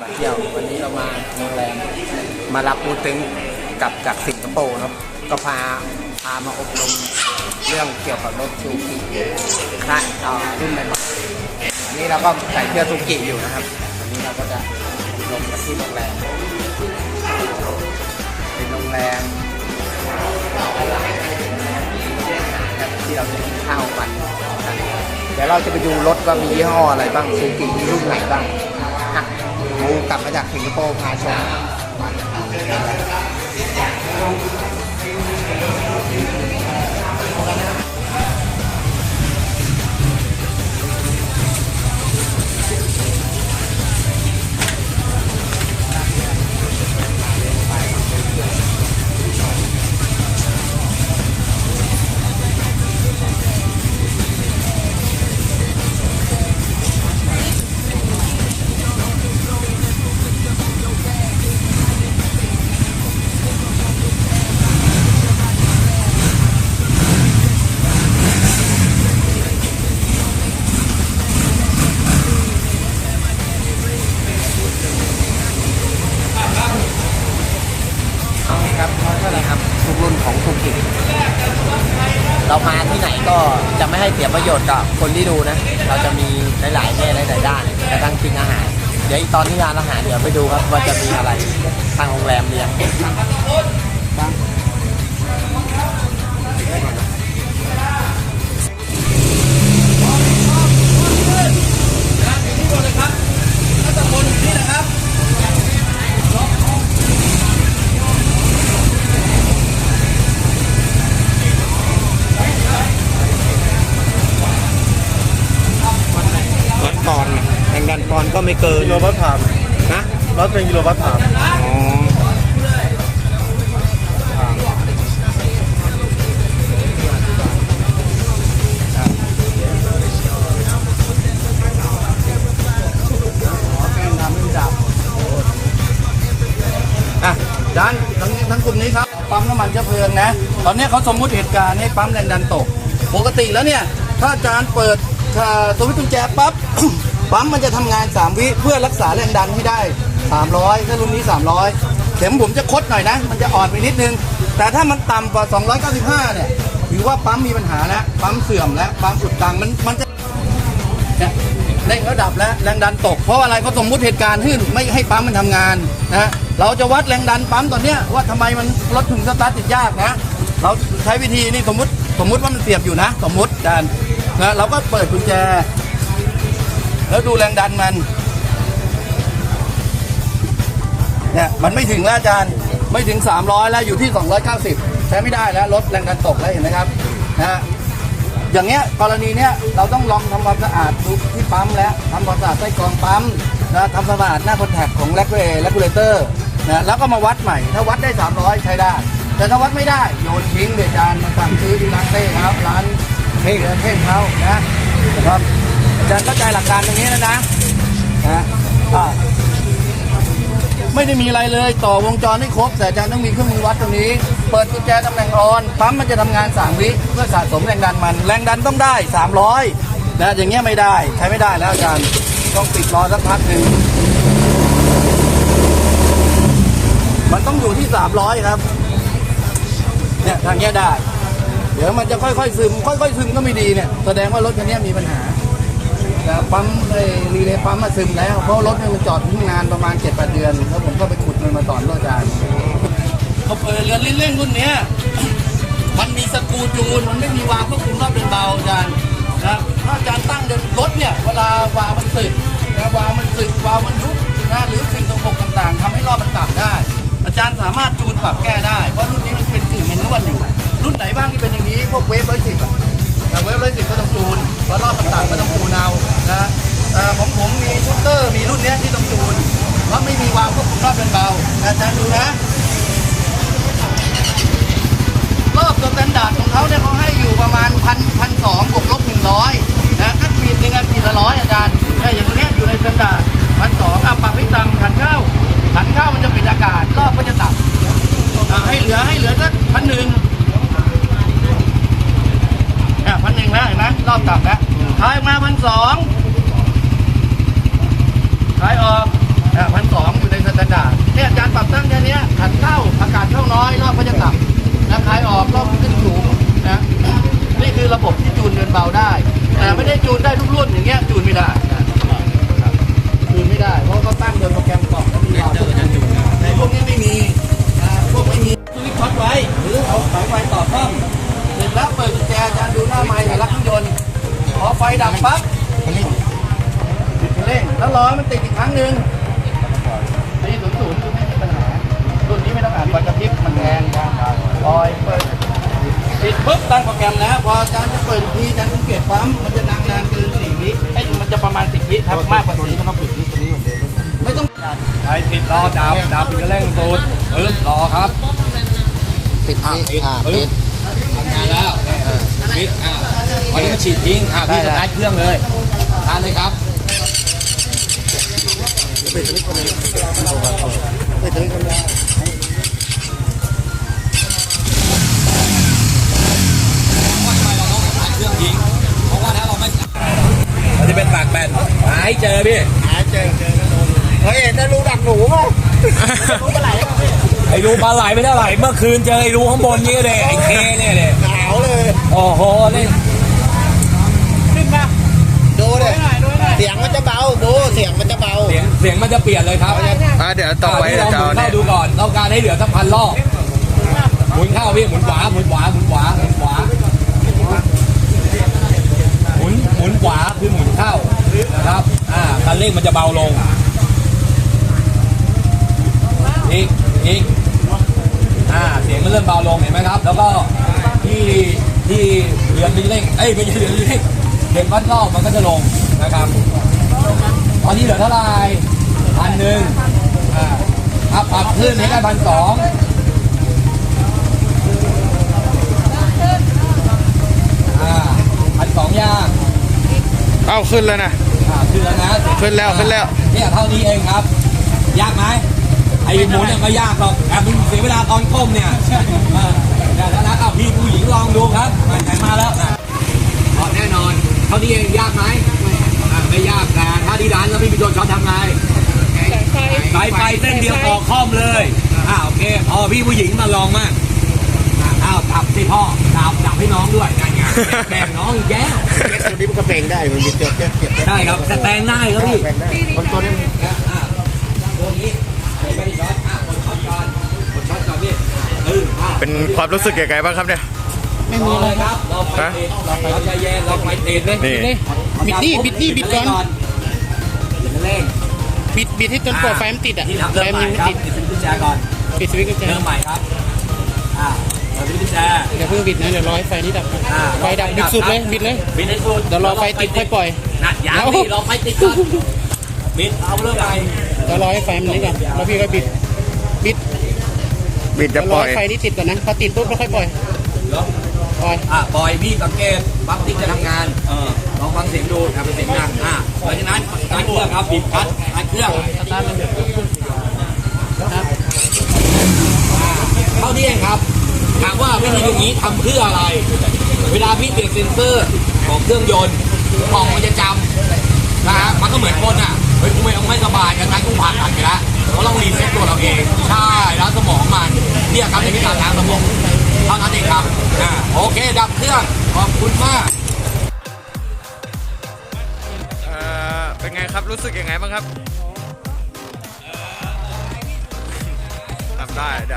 มาเที่ยววันนี้เรามาโรงแรมมารับปูตึงกลับจากสิงคโปร์ครับก็พาพามาอบรมเรื่องเกี่ยวกับรถซูกิคลาต่อรุ่นใหม่ๆอันนี้เราก็ใส่เสื้อซูกิอยู่นะครับวันนี้เราก็จะอบรมกันที่โรงแรมเป็นโรงแรมที่เราจะกินข้าวกันเดี๋ยวเราจะไปดูรถว่ามียี่ห้ออะไรบ้างซูกิมีรุ่นไหนบ้าง กลับมาจากสิงคโปร์พาชม ไม่ให้เสียประโยชน์กับคนที่ดูนะ เราจะมีหลายๆแง่หลายๆด้านกระทั่งกินอาหาร เดี๋ยวอีกตอนที่ร้านอาหารเดี๋ยวไปดูครับว่าจะมีอะไรทางโรงแรมเลี้ยง ไม่เกินกิโลวัตต์ผ่านนะรถเป็นกิโลวัตต์ผ่านอ๋ออะด้านทั้งทั้งกลุ่มนี้ครับ ปั๊มน้ำมันเชื้อเพลิงนะ ตอนนี้เขาสมมุติเหตุการณ์ให้ปั๊มแรงดันตก ปกติแล้วเนี่ย ถ้าอาจารย์เปิดอ่าตัววิทยุกุญแจปั๊บ ปั๊มมันจะทำงาน 3 วิเพื่อรักษาแรงดันให้ได้ 300 ถ้ารุ่นนี้ 300 เข็มผมจะคดหน่อยนะ มันจะอ่อนไปนิดนึง แต่ถ้ามันต่ำกว่า 295 เนี่ยถือว่าปั๊มมีปัญหาแล้วปั๊มเสื่อมแล้วปั๊มสุดตังมันมันจะเนี่ยเร่งระดับและแรงดันตก เพราะอะไรเขาสมมุติเหตุการณ์ขึ้นไม่ให้ปั๊มมันทำงานนะเราจะวัดแรงดันปั๊มตอนเนี้ยว่าทำไมมันรถถึงสตาร์ทติดยากนะเราใช้วิธีนี่สมมติสมมติว่ามันเสียบอยู่นะ สมมติอาจารนะเราก็เปิดกุญแจ แล้วดูแรงดันมันเนี่ยมันไม่ถึงแล้วอาจารย์ไม่ถึง 300 แล้วอยู่ที่ 290 ใช้ไม่ได้แล้วลดแรงดันตกแล้วเห็นไหมครับนะอย่างเงี้ยกรณีเนี้ยเราต้องลองทำความสะอาดดูที่ปั๊มแล้วทำความสะอาดไส้กรองปั๊มนะทำความสะอาดหน้าคอนแทคของแลกเรแลกูเลเตอร์นะแล้วก็มาวัดใหม่ ถ้าวัดได้ 300 ใช้ได้ แต่ถ้าวัดไม่ได้โยนทิ้งเลยจานมาสั่งซื้อที่ร้านเต้ครับร้านเท่เท่เขานะนะครับ จารย์เข้าใจหลักการตรงนี้แล้วนะนะไม่ได้มีอะไรเลยต่อวงจรให้ครบ แต่อาจารย์ต้องมีเครื่องมือวัดตรงนี้ เปิดกุญแจตำแหน่งออนปั๊มมันจะทำงาน3วิเพื่อสะสมแรงดันมัน แรงดันต้องได้ 300นะอย่างเงี้ยไม่ได้ใช้ไม่ได้แล้วอาจารย์ต้องปิดรอสักพักหนึ่งมันต้องอยู่ที่ 300 ครับเนี่ยทางเนี้ยได้ เดี๋ยวมันจะค่อยๆซึม ค่อยๆซึมก็ไม่ดีเนี่ย แสดงว่ารถคันนี้มีปัญหา ปั๊มไอ้รีเลย์ปั๊มมาซึมแล้ว เพราะรถเนี่ยมันจอดทิ้งนานประมาณ7-8เดือน แล้วผมก็ไปขุดมันมาต่อนรถอาจารย์เขาเปิดเรือนเร่งๆรุ่นเนี้ยมันมีสกูจูนมันไม่มีวาล์วควบคุมรอบเป็นเบาอาจารย์นะถ้าอาจารย์ตั้งเดินรถเนี่ยเวลาวามันสึกนะวามันสึกวามันยุบนะหรือสิ่งตกปกต่างๆทำให้รอบมันต่ำได้ อาจารย์สามารถจูนปรับแก้ได้เพราะรุ่นนี้มันเป็นกึ่งแมนนวลอยู่ รุ่นไหนบ้างที่เป็นอย่างนี้พวกเวฟร้อยสิบอะแต่เวฟร้อยสิบก็ต้องจูนเพราะรอบมันต่ำก็ต้องจูนเอา นะของผมมีชูเตอร์มีรุ่นนี้ที่ต้องจูนเพราะไม่มีวาล์วควบคุมรอบเป็นเบาอาจารย์ดูนะรอบตัวสแตนดาร์ดของเขาเนี่ยเขาให้อยู่ประมาณพันพันสองบวกลบหนึ่งร้อยนะถ้าขีดหนึ่งอะขีละร้อยอาจารย์เนี่อย่างเงี้อยู่ในสแตนดาร์ดพันสองอะปรับให้ต่ำขันเข้าขันเข้ามันจะปิดอากาศรอบก็จะต่ำอะให้เหลือให้เหลือสักพันหนึ่งอะพันหนึ่งแล้วเห็นไหมรอบต่ำแล้ว ถายมาพันสองถายออกพันสองอยู่ในสแตนดาร์เนี่ยอาจารย์ปรับตั้งแค่นี้ขันเข้าอากาศเข้าน้อยรอบก็จะต่ำนะคลายออกรอบขึ้นสูงนะนี่คือระบบที่จูนเดินเบาได้ แต่ไม่ได้จูนได้ทุกรุ่นอย่างเงี้ยจูนไม่ได้จูนไม่ได้ เพราะเขาตั้งโดยโปรแกรมก่อนที่เราในพวกนี้ไม่มีพวกไม่มีสวิตช์ช็อไว้หรือเอาสายไฟต่อท่อมเสร็จแล้วเปิดกุญแจอาจารย์ อให้วรอมันติดอีกครั้งหนึ่งนี่ศูนย์ศูนย์คือไม่มีปัญหารุ่นนี้ไม่ต้องอ่านไฟกระพริบมันแรงปล่อยเปิดติดปุ๊บตั้งโปรแกรมแล้ว พออาจารย์จะเปิดอีกทีอาจารย์สังเกตปั๊มมันจะนานนานเกินสี่วิไอ้มันจะประมาณสิบวิครับมากกว่าสี่ก็ต้องปิดนี้ตัวนี้เหมือนเดิมไม่ต้องใช้ติดรอดับดับอีกเร่งตูดปึ๊บรอครับติดนี่อ่าติดทำงานแล้วปิดอ่า วันนี้มาฉีดทิ้งอ่าพี่สตาร์ทเครื่องเลยทานเลยครับไม่ไม่เราต้องสตาร์ทเครื่องทิ้งเพราะว่าถ้าเราไม่เราจะเป็นปากแบนหายเจอพี่เฮ้ยจะรู้ดักหนูป่ะรู้ปลาไหลไอ้รูปลาไหลไม่เท่าไหร่เมื่อคืนเจอไอ้รูข้างบนนี่เลยไอ้เคเนี่ยเลยหนาวเลยโอ้โหนี่ดู เลยเสียงมันจะเบาดูเสียงมันจะเบา เสียงเสียงมันจะเปลี่ยนเลยครับอ่าเดี๋ยวต่อไปพี่ลเดี๋ยวองหจะมุเอานเนี่เข้ายดูก่อนต้องการให้เหลือสักพันรอบหมุนเข้าพี่หมุนขวาหมุนขวาหมุนขวาหมุนขวาหมุนหมุนขวาคือหมุนเข้านะครับอ่าคันเร่งมันจะเบาลงอีกอีกอ่าเสียงมันเริ่มเบาลงเห็นไหมครับ แล้วก็ที่ที่เรือนไม่เร่งเอ้ยไม่ใช่เรือนไม่เร่งเห็นวัดรอบมันก็จะลง นะครับ ตอนนี้เหลือเท่าไหร่พันหนึ่งอ่าครับปรับขึ้นให้ได้พันสองอ่าพันสองย่างเอ้าขึ้นแล้วนะอ่าขึ้นแล้วนะขึ้นแล้วขึ้นแล้วเนี่ยเท่านี้เองครับ ยากไหมไอ้หมุนเนี่ยไม่ยากหรอกแต่มึงเสียเวลาตอนก้มเนี่ยอ่าแต่แล้วนะเอาพี่ผู้หญิงลองดูครับมาไหนมาแล้วนะอ๋อแน่นอนเท่านี้เองยากไหมอ่า ไม่ยากแต่ถ้าที่ร้านแล้วไม่มีโดนช็อตทำไงสายไฟเส้นเดียวต่อคอมเลยอ่าโอเคพอพี่ผู้หญิงมาลองมากอ้าวจับสิพ่อจับจับให้น้องด้วยนั่นไงแบ่งน้องอีกแย่วตัวนี้มันก็เป่งได้มันมีเจ็บเจ็บเจ็บใช่ครับแต่แปลงได้ครับพี่แป่งได้มันตัวนี้มันอ่าตัวนี้ไม่ได้ช็อตอะกดช็อตก่อนกดช็อตก่อนพี่เอออะเป็นความรู้สึกยังไงบ้างครับเนี่ยไม่มีอะไรครับเราไฟติดเราไฟใจเย็นเราไฟติดเลยนี่ บิดนี่บิดนี่บิดก่อนบิดเร่งบิดบิดให้จนกว่าไฟมันติดอะที่ทำไฟเริ่มมัใหนม่ยังคไม่รับติดติดกุญแจก่อนปิดสวิตช์กุญแจเริ่มใหม่ครับอ่าเปิดกุญแจเดี๋ยวเพิ่งบิดนะเดี๋ยวรอให้ไฟนี้ดับก่อนอ่าไฟดับบิดสุดเลยบิดเลย บิดให้สุดเดี๋ยวรอไฟติดค่อยปล่อย นะยาวพี่รอไฟติดก่อนบิดเอาเริ่มใหม่เดี๋ยวรอให้ไฟมันนี้ก่อนแล้วพี่ก็บิดบิดบิดเดี๋จะยวรปอล่อย ให้ไฟนี้ติดก่อนนะพอติดปุ๊บแล้วค่อยปล่อยเหรอ ปล่อยอะปล่อยพี่สังเกตปั๊บติ๊กจะทำงานเออลองฟังเสียงดูอะเป็นเสียงดังอะหลังจากนั้นสตารเครื่องครับบิดคัดสตาร์ทเครื่องสตาร์ทมันเท่านี้เองครับถามว่าวิธีอย่างนี้ทำเพื่ออะไร เวลาพี่เปลี่ยนเซ็นเซอร์ของเครื่องยนต์ของมันจะจำนะฮะมันก็เหมือนคนอะเฮ้ยกูไม่ไม่สบายกันนั้นกูผ่านตัดไปแล้วเราต้องรีเซ็ตตัวเราเอง ใช่แล้วสมองมันเนี่ยครับในวิธีการทางสมอง เท่านั้นเองครับอ่าโอเค ดับเครื่อง ขอบคุณมากเอ่อเป็นไงครับรู้สึกยังไงบ้างครับทำได้เดี๋ยว